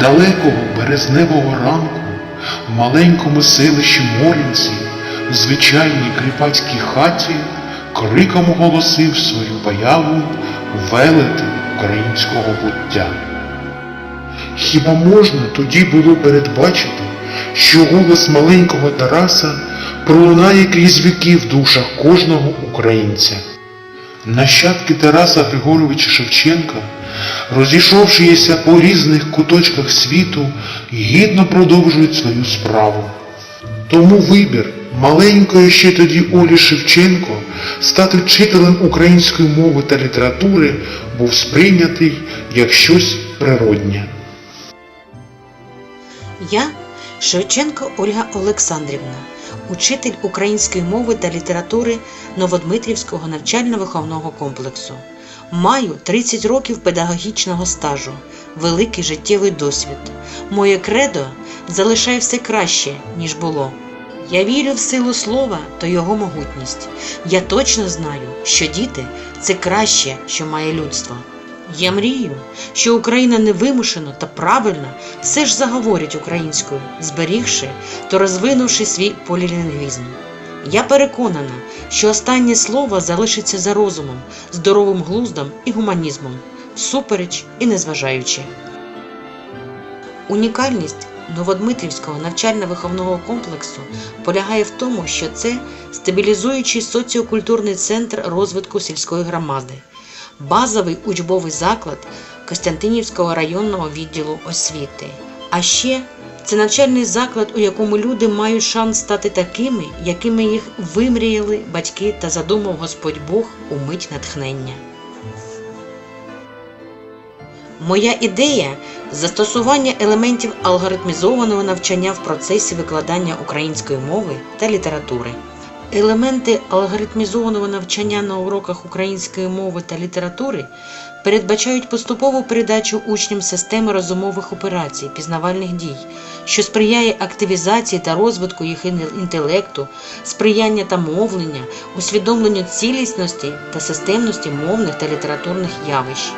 Далекого березневого ранку в маленькому селищі Морінці, в звичайній кріпацькій хаті, криком оголосив свою появу велетень українського буття. Хіба можна тоді було передбачити, що голос маленького Тараса пролунає крізь віки в душах кожного українця? Нащадки Тараса Григоровича Шевченка, розійшовшися по різних куточках світу, гідно продовжують свою справу. Тому вибір маленької ще тоді Олі Шевченко стати вчителем української мови та літератури був сприйнятий як щось природнє. Я Шевченко Ольга Олександрівна, учитель української мови та літератури Новодмитрівського навчально-виховного комплексу. Маю 30 років педагогічного стажу, великий життєвий досвід. Моє кредо залишає все краще, ніж було. Я вірю в силу слова та його могутність. Я точно знаю, що діти це краще, що має людство. Я мрію, що Україна невимушено та правильно все ж заговорить українською, зберігши та розвинувши свій полілінгвізм. Я переконана, що останнє слово залишиться за розумом, здоровим глуздом і гуманізмом, всупереч і незважаючи. Унікальність Новодмитрівського навчально-виховного комплексу полягає в тому, що це стабілізуючий соціокультурний центр розвитку сільської громади, базовий учбовий заклад Костянтинівського районного відділу освіти. А ще це навчальний заклад, у якому люди мають шанс стати такими, якими їх вимріяли батьки та задумав Господь Бог у мить натхнення. Моя ідея застосування елементів алгоритмізованого навчання в процесі викладання української мови та літератури. Елементи алгоритмізованого навчання на уроках української мови та літератури передбачають поступову передачу учням системи розумових операцій, пізнавальних дій, що сприяє активізації та розвитку їх інтелекту, сприяння та мовлення, усвідомленню цілісності та системності мовних та літературних явищ.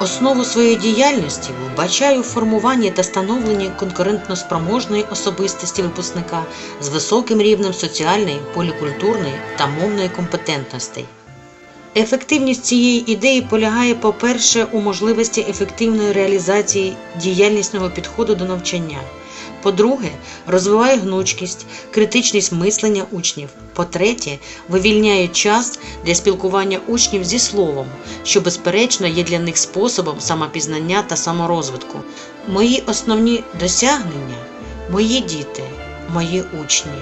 Основу своєї діяльності вбачаю в формуванні та становленні конкурентноспроможної особистості випускника з високим рівнем соціальної, полікультурної та мовної компетентностей. Ефективність цієї ідеї полягає, по-перше, у можливості ефективної реалізації діяльнісного підходу до навчання. По-друге, розвиває гнучкість, критичність мислення учнів. По-третє, вивільняє час для спілкування учнів зі словом, що, безперечно, є для них способом самопізнання та саморозвитку. Мої основні досягнення мої діти, мої учні.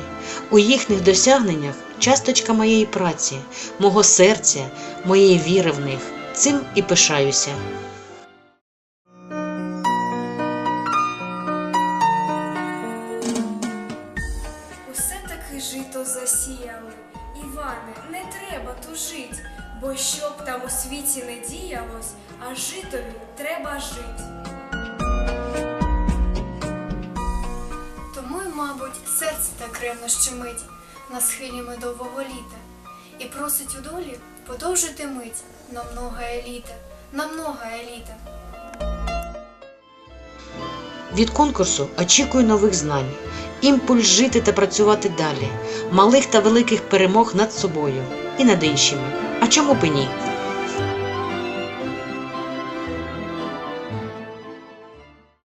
У їхніх досягненнях часточка моєї праці, мого серця, моєї віри в них. Цим і пишаюся. Жито засіяли. Іване, не треба тужить, бо щоб там у світі не діялось, а житові треба жить. Тому й, мабуть, серце так ревно щемить на схилі медового літа і просить у долі подовжити мить на многое літа, на многое літа. Від конкурсу очікую нових знань, імпульс жити та працювати далі, малих та великих перемог над собою і над іншими. А чому б і ні?